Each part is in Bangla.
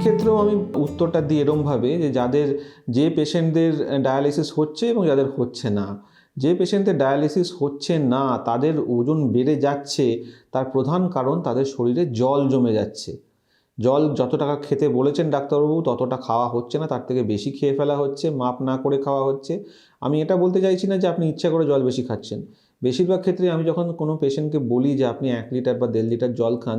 ক্ষেত্রেও আমি উত্তরটা দিই এরমভাবে যে যাদের, যে পেশেন্টদের ডায়ালিসিস হচ্ছে এবং যাদের হচ্ছে না। যে পেশেন্টদের ডায়ালিসিস হচ্ছে না, তাদের ওজন বেড়ে যাচ্ছে, তার প্রধান কারণ তাদের শরীরে জল জমে যাচ্ছে। জল যত টাকা খেতে বলেছেন ডাক্তারবাবু, ততটা খাওয়া হচ্ছে না, তার থেকে বেশি খেয়ে ফেলা হচ্ছে, মাপ না করে খাওয়া হচ্ছে। আমি এটা বলতে চাইছি না যে আপনি ইচ্ছা করে জল বেশি খাচ্ছেন। বেশিরভাগ ক্ষেত্রে আমি যখন কোনো পেশেন্টকে বলি যে আপনি এক লিটার বা দেড় লিটার জল খান,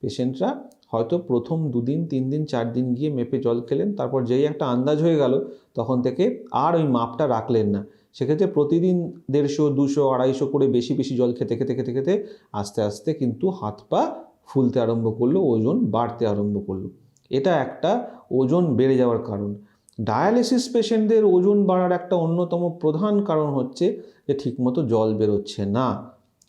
পেশেন্টরা হয়তো প্রথম দুদিন তিন দিন চার দিন গিয়ে মেপে জল খেলেন, তারপর যেই একটা আন্দাজ হয়ে গেল, তখন থেকে আর ওই মাপটা রাখলেন না। সেক্ষেত্রে প্রতিদিন দেড়শো, দুশো, আড়াইশো করে বেশি বেশি জল খেতে খেতে খেতে খেতে আস্তে আস্তে কিন্তু হাত পা ফুলতে আরম্ভ করল, ওজন বাড়তে আরম্ভ করল। এটা একটা ওজন বেড়ে যাওয়ার কারণ। ডায়ালিসিস পেশেন্টদের ওজন বাড়ার একটা অন্যতম প্রধান কারণ হচ্ছে যে ঠিকমতো জল বেরোচ্ছে না।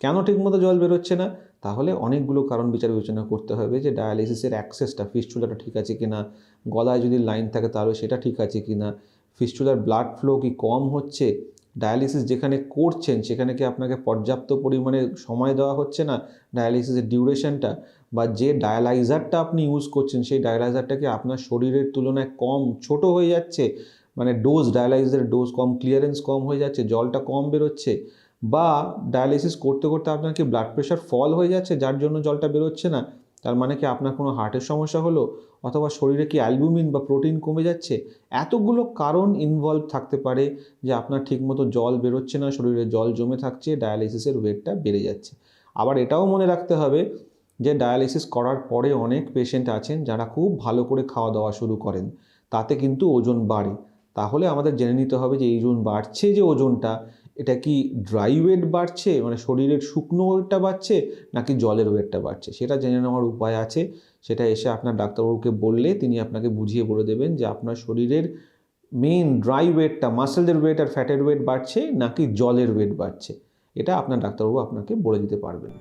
কেন ঠিকমতো জল বেরোচ্ছে না? তাহলে অনেকগুলো কারণ বিচার বিবেচনা করতে হবে যে ডায়ালিসিসের অ্যাক্সেসটা ফিস্টুলাটা ঠিক আছে কি না গলায় যদি লাইন থাকে তাহলে সেটা ঠিক আছে কি না ফিস্টুলার ব্লাড ফ্লো কি কম হচ্ছে ডায়ালিসিস যেখানে করছেন সেখানে কি আপনাকে পর্যাপ্ত পরিমাণে সময় দেওয়া হচ্ছে না ডায়ালিসিসের ডিউরেশনটা বা যে ডায়ালাইজারটা আপনি ইউজ করছেন সেই ডায়ালাইজারটা কি আপনার শরীরের তুলনায় কম, ছোট হয়ে যাচ্ছে? মানে ডোজ ডায়ালাইজারের ডোজ কম ক্লিয়ারেন্স কম হয়ে যাচ্ছে, জলটা কম বেরোচ্ছে? বা ডায়ালিসিস করতে করতে আপনার কি ব্লাড প্রেশার ফল হয়ে যাচ্ছে, যার জন্য জলটা বেরোচ্ছে না? তার মানে কি আপনার কোনো হার্টের সমস্যা হলো? অথবা শরীরে কি অ্যালবুমিন বা প্রোটিন কমে যাচ্ছে? এতগুলো কারণ ইনভলভ থাকতে পারে যে আপনার ঠিকমতো জল বেরোচ্ছে না, শরীরে জল জমে থাকছে ডায়ালিসিসের ওয়েটটা বেড়ে যাচ্ছে। আবার এটাও মনে রাখতে হবে যে ডায়ালিসিস করার পরে অনেক পেশেন্ট আছেন যারা খুব ভালো করে খাওয়া দাওয়া শুরু করেন। তাতে কিন্তু ওজন বাড়ে। তাহলে আমাদের জেনে নিতে হবে যে এই ওজন বাড়ছে যে ওজনটা এটা কি ড্রাই ওয়েট বাড়ছে? মানে শরীরের শুকনো ওয়েটটা বাড়ছে নাকি জলের ওয়েটটা বাড়ছে? সেটা জেনে নেওয়ার উপায় আছে। সেটা এসে আপনার ডাক্তারবাবুকে বললে তিনি আপনাকে বুঝিয়ে বলে দেবেন যে আপনার শরীরের মেন ড্রাই ওয়েটটা মাসেলদের ওয়েট আর ফ্যাটের ওয়েট বাড়ছে নাকি জলের ওয়েট বাড়ছে। এটা আপনার ডাক্তারবাবু আপনাকে বলে দিতে পারবেন।